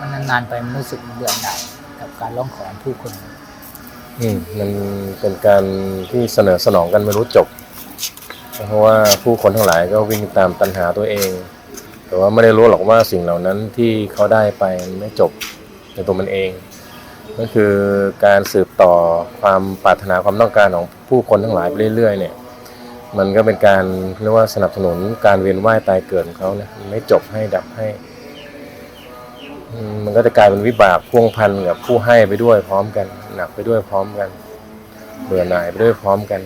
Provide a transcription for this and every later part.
มันนานไปมันรู้สึกเบื่อหน่ายกับการร้องของผู้คน อืมมันเป็นการที่เสนอสนองกันไม่รู้จบ เพราะว่าผู้คนทั้งหลายก็วิ่งตามตัณหาตัวเอง แต่ว่าไม่ได้รู้หรอกว่าสิ่งเหล่านั้นที่เขาได้ไปไม่จบในตัวมันเอง ก็คือการสืบต่อความปรารถนาความต้องการของผู้คนทั้งหลายไปเรื่อยๆ เนี่ย มันก็เป็นการเรียกว่าสนับสนุนการเวียนว่ายตายเกิดของเขาเนี่ยไม่จบให้ดับให้ มันก็จะกลายเป็นวิบากพ่วงพันกับผู้ให้ไปด้วยพร้อมกัน หนักไปด้วยพร้อมกัน เบื่อหน่ายไปด้วยพร้อมกัน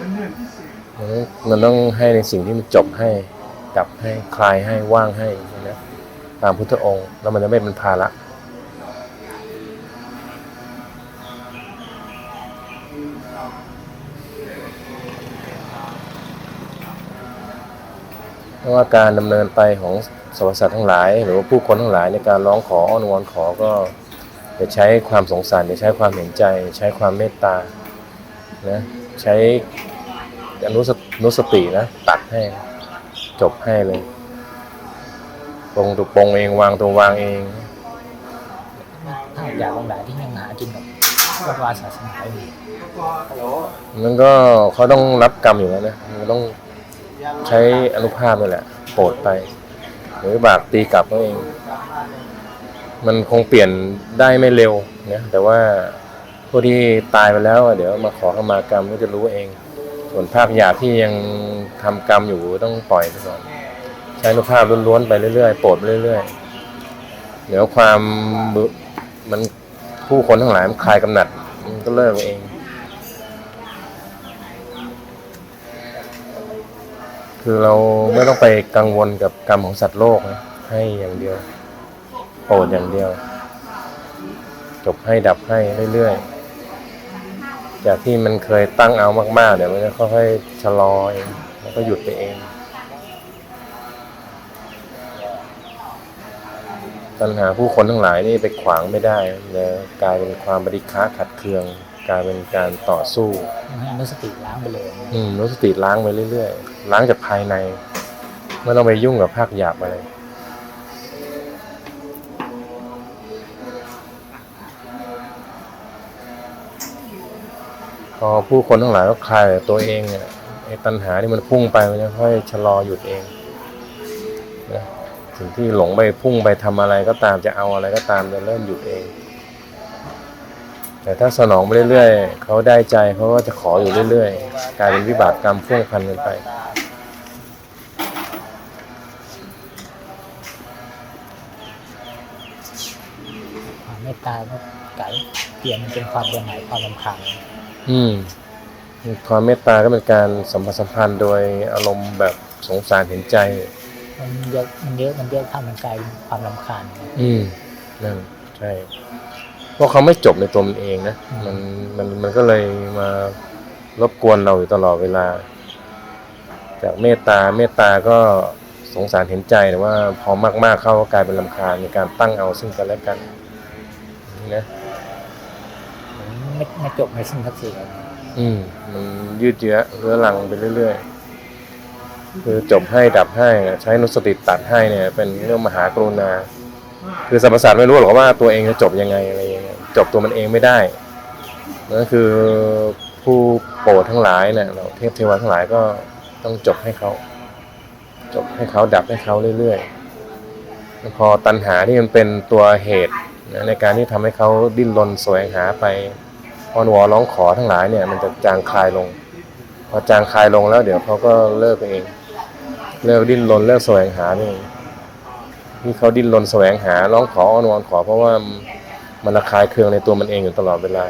มันต้องมันต้องให้ในสิ่งที่มันจบให้ดับให้คลายให้ว่างให้นะตามพุทธองค์ แล้วมันจะไม่เป็นภาระ ราะว่าการดำเนินไปของสรรพสัตว์ทั้งหลาย หรือว่าผู้คนทั้งหลายในการร้องขออ้อนวอนขอก็จะใช้ความสงสารจะใช้ความเห็นใจ ใช้ความเมตตานะใช้อนุสตอนุสตินะตัดให้จบให้เลยปรงตัวปรงเองวางตัววางเองถ้าอยากลงหลายที่ยังหากินกับวัดวาศาสนาอยู่มันก็เขาต้องรับกรรมอยู่แล้วนะมันต้อง ใช้อนุภาพนี่แหละโปรดไป หรือบากตีกลับเขาเอง มันคงเปลี่ยนได้ไม่เร็วนะแต่ว่าผู้ที่ตายไปแล้ว เดี๋ยวมาขอขมากรรมก็จะรู้เอง ส่วนภาคหยาบที่ยังทำกรรมอยู่ต้องปล่อยไปก่อนใช้อนุภาพล้วนๆไปเรื่อยๆโปรดไปเรื่อยๆเดี๋ยวความมันผู้คนทั้งหลายมันคลายกำหนัดมันก็เลิกเอง คือ เราไม่ต้องไปกังวลกับกรรมของสัตว์โลกนะให้อย่างเดียว โปรดอย่างเดียว จบให้ดับให้เรื่อยๆ จากที่มันเคยตั้งเอามากๆ เดี๋ยวมันจะค่อยๆชะลอเองแล้วก็หยุดไปเอง ปัญหาผู้คนทั้งหลายนี่ไปขวางไม่ได้เลยกลายเป็นความบริค้าขัดเคือง กลายเป็นการต่อสู้ให้อนุสติล้างไปเลย อืมรู้สติล้างไปเรื่อยๆล้างจากภายในไม่ต้องไปยุ่งกับภาคหยาบอะไรพอผู้คนทั้งหลายก็คลายจากตัวเองเนี่ยไอ้ตัณหาที่มันพุ่งไปมันจะค่อยชะลอหยุดเองนะสิ่งที่หลงไปพุ่งไปทำอะไรก็ตามจะเอาอะไรก็ตามจะเริ่มหยุดเอง แต่ถ้าสนองไปเรื่อยๆ เขาได้ใจเขาก็จะขออยู่เรื่อยๆ กลายเป็นวิบากกรรมพ่วงพันกันไป ความเมตตาก็กลายเปลี่ยนเป็นความเบื่อหน่ายความรำคาญอืม ความเมตตาก็เป็นการสัมพันธ์สัมพันธ์โดยอารมณ์แบบสงสารเห็นใจ มันเยอะมันเยอะมันเยอะข้ามมันกลายเป็นความรำคาญอืมนั่นใช่ เพราะเขาไม่จบในตัวมันเองนะมันมันมันก็เลยมารบกวนเราอยู่ตลอดเวลา จากเมตตาเมตตาก็สงสารเห็นใจแต่ว่าพอมากๆเข้าก็กลายเป็นลำคาญในการตั้งเอาซึ่งกันและกันนี่นะมันไม่ไม่จบไม่สิ้นสักทีเลยอืมมันยืดเยื้อเรื้อรังไปเรื่อยๆคือจบให้ดับให้นะใช้นุสติตัดให้เนี่ย เป็นเรื่องมหากรุณา คือสรรพสัตว์ไม่รู้หรอกว่าตัวเองจะจบยังไงอะไรยังไง จบตัวมันเองไม่ได้นั่นคือผู้โปรดทั้งหลายเนี่ยเราเทพเทวาทั้งหลายก็ต้องจบให้เขา จบให้เขาดับให้เขาเรื่อยๆพอตัณหาที่มันเป็นตัวเหตุนะในการที่ทำให้เขาดิ้นรนแสวงหาไปอ้อนวอนร้องขอทั้งหลายเนี่ย มันจะจางคลายลง พอจางคลายลงแล้ว เดี๋ยวเขาก็เลิกเอง เลิกดิ้นรนเลิกแสวงหาเองที่เขาดิ้นรนแสวงหาร้องขออ้อนวอนขอเพราะว่า มันระคายเคืองในตัวมันเองอยู่ตลอดเวลา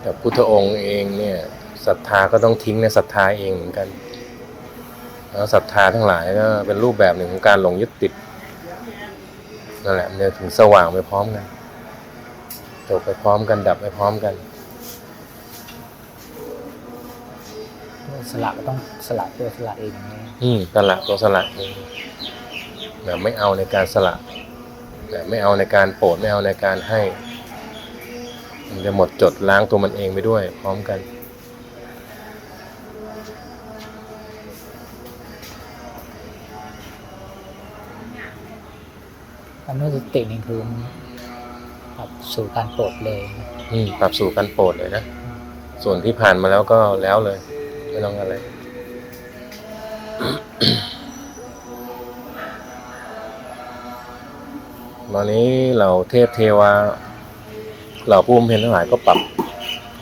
แต่พุทธองค์เองเนี่ยศรัทธาก็ต้องทิ้งในศรัทธาเองเหมือนกัน แล้วศรัทธาทั้งหลายก็เป็นรูปแบบหนึ่งของการหลงยึดติดนั่นแหละมันจะถึงสว่างไปพร้อมกัน จบไปพร้อมกันดับไปพร้อมกันสละก็ต้องสละตัวสละเองนะอืมสละตัวสละเองแบบไม่เอาในการสละแต่ไม่เอาในการโปรดไม่เอาในการให้ มันจะหมดจดล้างตัวมันเองไปด้วย พร้อมกันอนุสตินี่คือป รับสู่การโปรดเลยอืมปรับสู่การโปรดเลยนะส่วนที่ผ่านมาแล้วก็แล้วเลยไม่ต้องอะไรตอนนี้เราเทพเทวาเหล่าผู้บำเพ็ญทั้งหลายก็ปรับ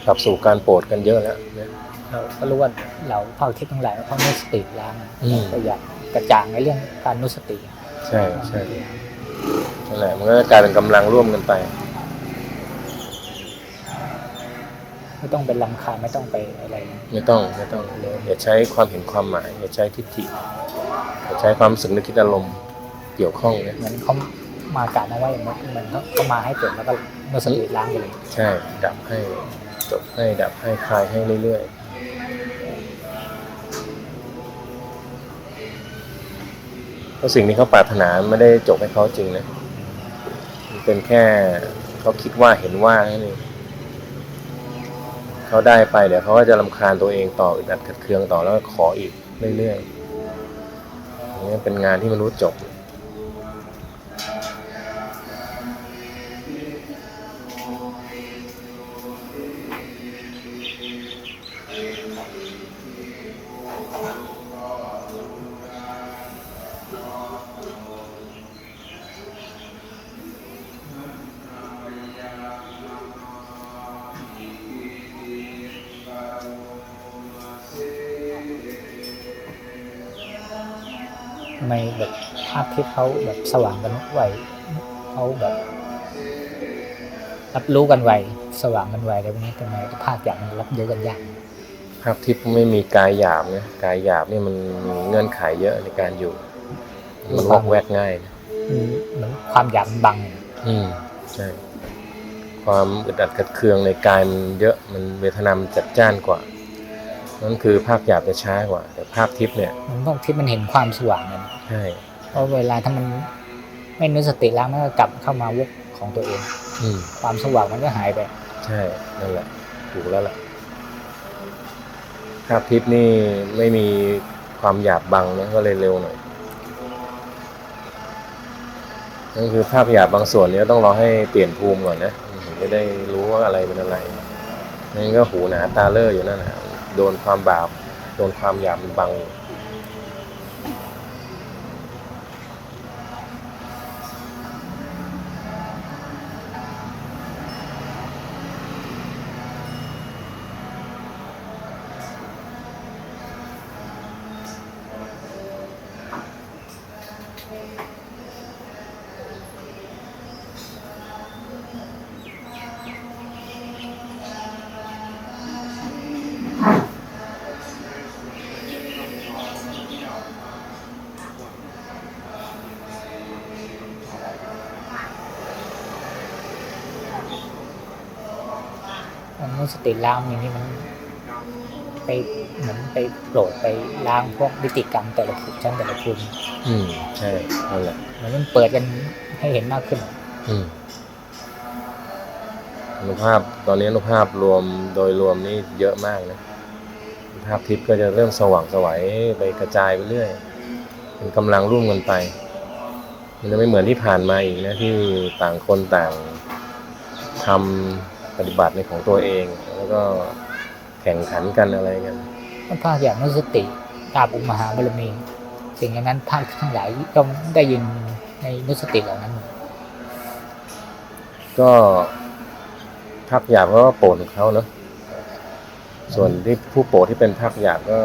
ปรับสู่การโปรดกันเยอะแล้วเนี่ยเราก็รู้ว่าเราภาคทิศทั้งหลายเขานุสติล้างอืมก็อยากกระจ่างในเรื่องการนุสติ ใช่ใช่นั่นแหละมันก็จะกลายเป็นกำลังร่วมกันไป ไม่ต้องเป็นลำคาญไม่ต้องไปอะไรไม่ต้องไม่ต้องอย่าใช้ความเห็นความหมายอย่าใช้ทิฏฐิอย่าใช้ความรู้สึกนึกคิดอารมณ์เกี่ยวข้องเนี่ยเหมือนเขามากาดเอาไว้เหมือนเหมือนเขามาให้เกิดแล้วก็นุสติล้างไปเลยใช่ดับให้จบให้ดับให้คลายให้เรื่อยๆเพราะสิ่งที่เขาปรารถนาไม่ได้จบให้เขาจริงนะมันเป็นแค่เขาคิดว่าเห็นว่านั่นเอง เขาได้ไปเดี๋ยวเขาก็จะรำคาญตัวเองต่ออึดอัดขัดเคืองต่อแล้วก็ขออีกเรื่อยๆอย่างนี้เป็นงานที่มนุษย์จบ ไมแบบภาพที่เขาแบบสว่างกันไวเขาแบบรับรู้กันไวสว่างกันไวแต่วันนี้ทำไมภาคอย่างมันรับเยอะกันยากภาพทิพย์ไม่มีกายหยาบนะกายหยาบนี่มันมีเงื่อนไขเยอะในการอยู่มันวอกแวกง่ายนะอืมเหมือนความอยากมันบัง อืมใช่ความอึดอัดขัดเคืองในกายมันเยอะมันเวทนามันจัดจ้านกว่า นั่นคือภาพหยาบจะช้ากว่า แต่ภาพทิพย์เนี่ยมันต้องที่มันเห็นความสว่างกันใช่เพราะเวลาถ้ามันไม่นึกสติแล้วมันก็กลับเข้ามาวกของตัวเอง อืมความสว่างมันก็หายไป ใช่นั่นแหละถูกแล้วล่ะภาพทิพย์นี่ไม่มีความหยาบบังนะก็เลยเร็วหน่อยนั่นคือภาพหยาบบางส่วนเนี้ต้องรอให้เปลี่ยนภูมิก่อนนะถึงจะได้รู้ว่าอะไรเป็นอะไรนั่นก็หูหนาตาเล่ออยู่นั่นนะ โดนความบาป โดนความหยาบมันบัง ติล้างอย่างนี้มันไปเหมือนไปโปรดไปล้างพวกวิติกรรมแต่ละภูมิชั้นแต่ละภูมิอืมใช่นั่นแหละเหมือนมันเปิดกันให้เห็นมากขึ้น อืมอนุภาพตอนนี้อนุภาพรวมโดยรวมนี่เยอะมากนะอนุภาพทิพย์ก็จะเริ่มสว่างไสวัยไปกระจายไปเรื่อยเป็นกำลังร่วมกันไป มันจะไม่เหมือนที่ผ่านมาอีกนะที่ต่างคนต่างทำปฏิบัติในของตัวเอง แล้วก็แข่งขันกันอะไรกันมันภาคอย่างนุสติตาบุมหาบารมีสิ่งเหล่านั้นภาคทั้งหลายก็ได้ยินในนุสติเหล่านั้นหมดก็ภาคหยาบก็โปรดของเขาเนาะส่วนที่ผู้โปรดที่เป็นภาคหยาบก็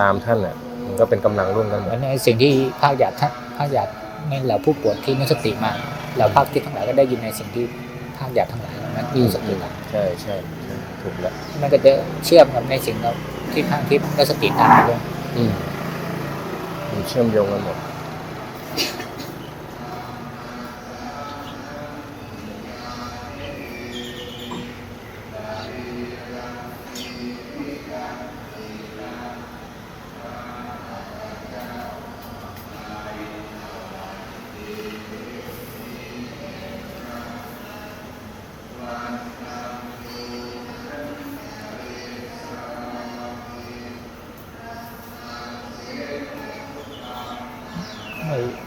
ตามท่านอะมันก็เป็นกำลังร่วมกันหมเหมืดอนในสิ่งที่ภาคหยาบท่านภาคหยาบในเหล่าผู้ปวดที่นุสติมาเหล่าภาคที่ทั้งหลายก็ได้ยินในสิ่งที่ภาคหยาบทั้งหลาย เหล่านั้นนุสติมาใช่ใช่ใช่ถูกแล้วมันก็จะเชื่อมกับในสิ่งเราที่ภาคที่นุสติตามมาด้วยอืมมันเชื่อมโยงกันหมด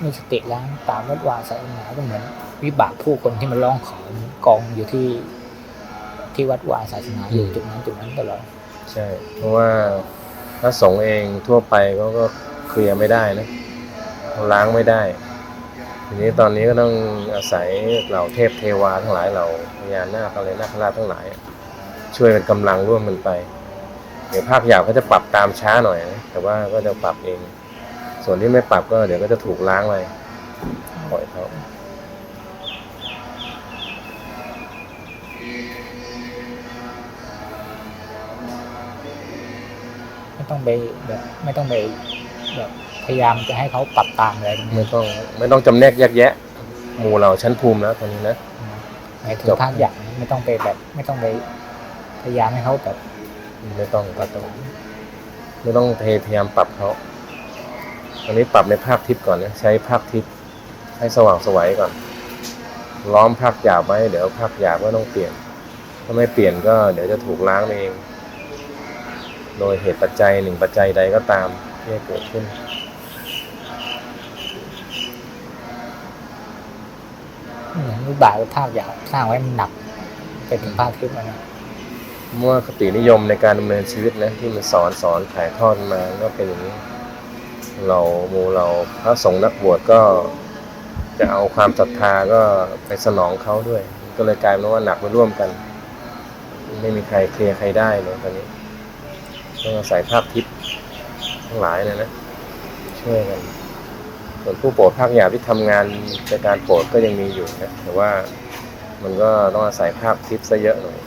มีสติล้างตามวัดวาศาสนาก็เหมือนวิบากผู้คนที่มันร้องขอกองอยู่ที่ที่วัดวาศาสนาอยู่จุดนั้นจุดนั้นตลอดใช่ เพราะว่าพระสงฆ์เองทั่วไปเขาก็เคลียร์ไม่ได้นะเขาล้างไม่ได้ทีนี้ตอนนี้ก็ต้องอาศัยเหล่าเทพเทวาทั้งหลายเหล่าพญานาคอะไรนาคราชทั้งหลาย ช่วยเป็นกำลังร่วมมันไป เดี๋ยวภาคหยาบเขาจะปรับตามช้าหน่อยนะแต่ว่าก็จะปรับเอง ส่วนที่ไม่ปรับก็เดี๋ยวก็จะถูกล้างไปปล่อยเขาไม่ต้องไปแบบไม่ต้องไปแบบพยายามจะให้เขาปรับตามอะไรทั้งไม่นั้นต้อง ไม่ต้องจำแนกแยกแยะหมู่เราชั้นภูมิแล้วตอนนี้นะหมายถึงจบภาคอย่างไม่ต้องไปแบบ ไม่ต้องไปพยายามให้เขาแบบ ไม่ต้องก็ต้องไม่ต้องพยายามปรับเขา ตอนนี้ปรับในภาคทิพย์ก่อนนะใช้ภาคทิพย์ให้สว่างไสวัยก่อน ล้อมภาคหยาบไว้เดี๋ยวภาคหยาบก็ต้องเปลี่ยน ถ้าไม่เปลี่ยนก็เดี๋ยวจะถูกล้างเอง โดยเหตุปัจจัยหนึ่งปัจจัยใดก็ตามที่เกิดขึ้นเหมือนวิบากภาคอย่างสร้างไว้มันหนักไปถึงภาคทิพย์แล้วนะเมื่อคตินิยมในการดำเนินชีวิตนะที่มันสอนสอนถ่ายทอดมาก็เป็นอย่างนี้ เราหมูเราพระสงฆ์นักบวชก็จะเอาความศรัทธาก็ไปสนองเขาด้วย ก็เลยกลายเป็นว่าหนักไปร่วมกัน ไม่มีใครเคลียร์ใครได้เลยตอนนี้ต้องอาศัยภาพทิพย์ทั้งหลายเลยนะช่วยกันส่วนผู้โปรดภาคหยาบที่ทำงานในการโปรดก็ยังมีอยู่นะแต่ว่ามันก็ต้องอาศัยภาพทิพย์ซะเยอะหน่อย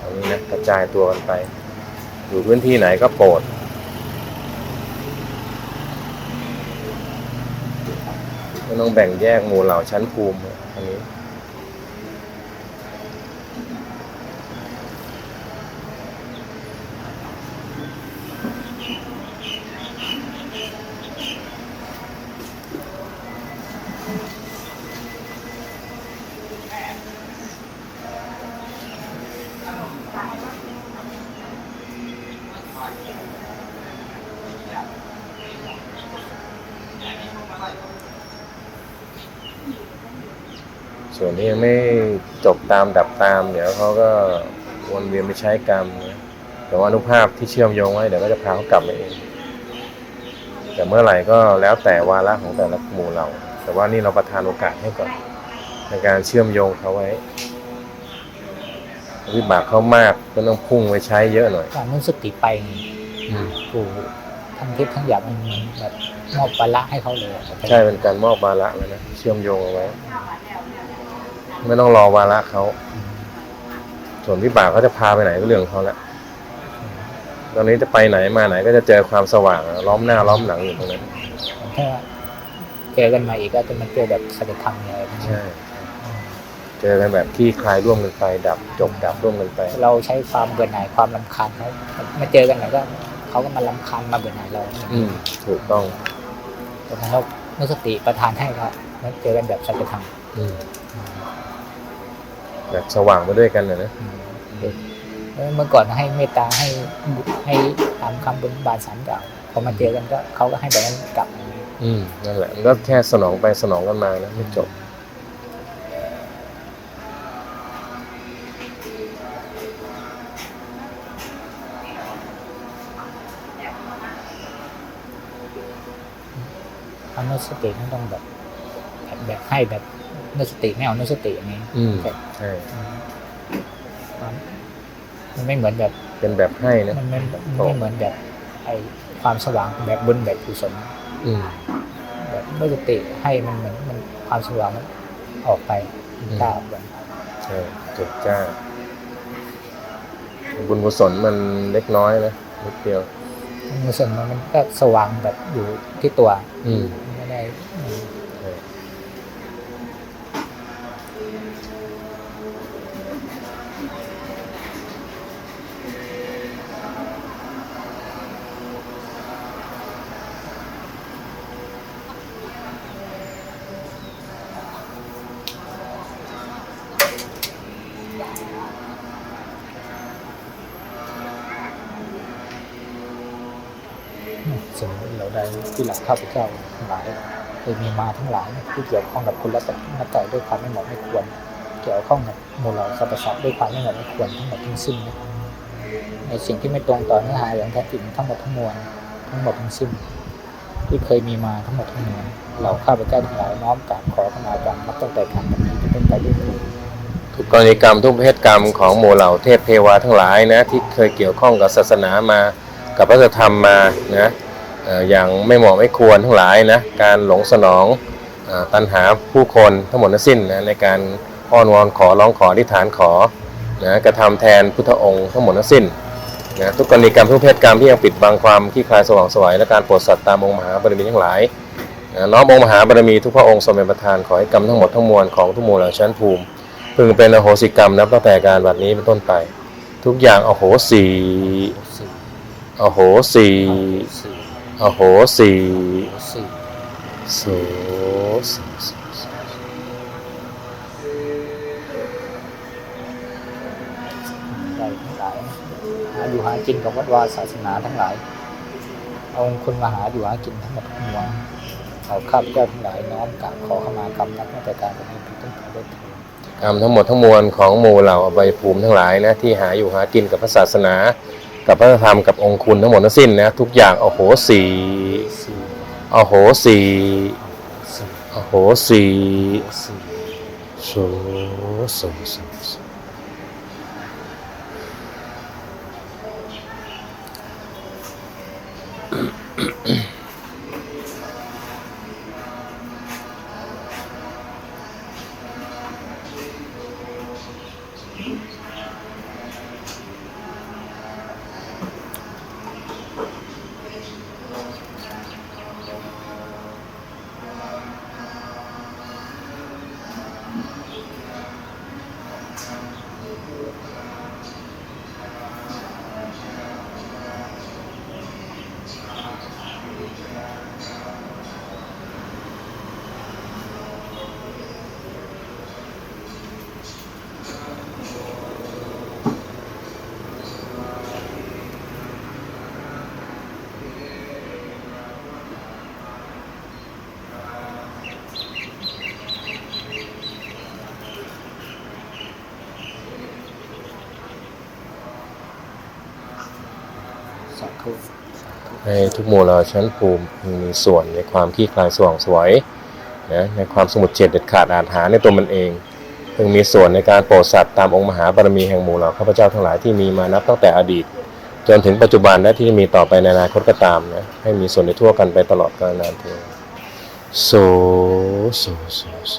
ตรงนี้นะกระจายตัวกันไป อยู่พื้นที่ไหนก็โปรดไม่ ต้องแบ่งแยกหมู่เหล่าชั้นภูมิอันนี้ ที่ยังไม่จบตามดับตาม เดี๋ยวเขาก็วนเวียนไปใช้กรรมนะแต่ว่าอนุภาพที่เชื่อมโยงไว้เดี๋ยวก็จะพาเขากลับมาเอง แต่เมื่อไหร่ก็แล้วแต่วาระของแต่ละหมู่เรา แต่ว่านี่เราประทานโอกาสให้ก่อนในการเชื่อมโยงเขาไว้วิบากเขามากก็ต้องพุ่งไปใช้เยอะหน่อยการนุ่นสติไปนี่กูทั้งทิพย์ทั้งหยาบมันเหมือนแบบมอบปละให้เขาเลยอะใช่เป็นการมอบบาระแล้วนะเชื่อมโยงเอาไว้ ไม่ต้องรอวาระเขาส่วนวิบากเขาจะพาไปไหนก็เรื่องของเขาแหละตอนนี้จะไปไหนมาไหนก็จะเจอความสว่างล้อมหน้าล้อมหลังอยู่ตรงนั้นถ้าเจอกันมาอีกก็จะมันเจอแบบสัจธรรมเลยใช่เจอกันแบบที่คลายร่วมกันไป ดับจบดับร่วมกันไป เราใช้ความเบื่อหน่ายความลำคาญเขามาเจอกันไหนก็เขาก็มาลำคาญมาเบื่อหน่ายเรา อืมถูกต้องแต่ถ้าเราเมื่อสติประทานให้ก็มาเจอกันแบบสัจธรรมอืม แบบสว่างไปด้วยกันนะนะเมื่อก่อนให้เมตตาให้บุให้ตามคำบนบานสารกล่าวพอมาเจอกันก็เขาก็ให้แบบนั้นกลับอืมนั่นแหละมันก็แค่สนองไปสนองกันมานะไม่จบทำนุสตินั่นต้องแบบแบบแบบให้แบบ นุสติไม่เอานุสติอย่างนี้อืมแบบใช่ความมันไม่เหมือนแบบเป็นแบบให้นะมันไม่มันไม่เหมือนแบบไอความสว่างแบบบุญแบบกุศลอืมแบบนุสติให้มันเหมือนมันความสว่างมันออกไปมันกล้าออกไปใช่จุดจ้าบุญกุศลมันเล็กน้อยนะนิดเดียวกุศลมันมันก็สว่างแบบอยู่ที่ตัว อืมไม่ได้อืม ใช่ สิ่ง ที่เราได้ที่หลักข้าพเจ้าทั้งหลายยมีมาทั้งหลายที่เกี่ยวข้องกับคุณรัตนตรัยด้วยความไม่เหมาะไม่ควร เกี่ยวข้องกับมูลเหล่าสรรพสัตว์ด้วยความไม่เหมาะไม่ควรทั้งหมดทั้งสิ้นในสิ่งที่ไม่ตรงต่อเนื้อหาอย่างแท้จริงทั้งหมดทั้งมวลทั้งหมดทั้งสิ้น ที่เคยมีมาทั้งหมดทั้งมวลเราข้าพเจ้าทั้งหลายน้อมกราบขอขมาจารย์นับตั้งแต่การนี้เป็นไปเรื่อยทุกกรณีกรรมทุกประเภทกรรมของหมู่เหล่าเทพเทวาทั้งหลายนะที่เคยเกี่ยวข้องกับศาสนามากับพระธรรมมานะ อย่างไม่เหมาะไม่ควรทั้งหลายนะการหลงสนองอตัณหาผู้คนทั้งหมดทั้งสิ้นนะในการอ้อนวอนขอร้องขออธิษฐานขอนะกระทำแทนพุทธองค์ทั้งหมดทั้งสิ้นนะทุกกรณีกรรมทุกเภทกรรมที่ยังปิดบังความขี้คลายสว่างสวยและการโปรดสัตว์ตามองค์มหาบารมีทั้งหลายนะน้อมองค์มหาบารมีทุกพระองค์ทรงเป็นประธานขอให้กรรมทั้งหมดทั้งมวลของทุกหมู่เหล่าชั้นภูมิ พึงเป็นอโหสิกรรมนับตั้งแต่การบัดนี้เป็นต้นไป ทุกอย่างอโหสีอโหสี อโหสีสโสโสโสใหญ่ทั้งหลายหาอยู่หากินกับวัดวาศาสนาทั้งหลาย เอาองค์คุณมาหาอยู่หากินทั้งหมดทั้งมวลเอาข้าพเจ้าทั้งหลายน้อมกราบขอขมากรรมนับตั้งแต่การแบบนี้เป็นต้นได้วยเถิดกรรมทั้งหมดทั้งมวลของหมู่เหล่าอบายภูมิทั้งหลายนะที่หาอยู่หากินกับพระศาสนา กับพระธรรมกับองค์คุณทั้งหมดทั้งสิ้นนะทุกอย่างโอโหสีโอโหสีโอโหสีโสโสโส ให้ทุกหมู่เหล่าชั้นภูมิมีส่วนในความขี้คลายสว่างสวยนะในความสมุดเจตเด็ดขาดอาจหาในตัวมันเองพึงมีส่วนในการโปรดสัตว์ตามองค์มหาบารมีแห่งหมู่เหล่าข้าพเจ้าทั้งหลายที่มีมานับตั้งแต่อดีต จนถึงปัจจุบันและที่มีต่อไปในอนาคตก็ตามนะให้มีส่วนในทั่วกันไปตลอดกาลนานเทอญโสโสโสโส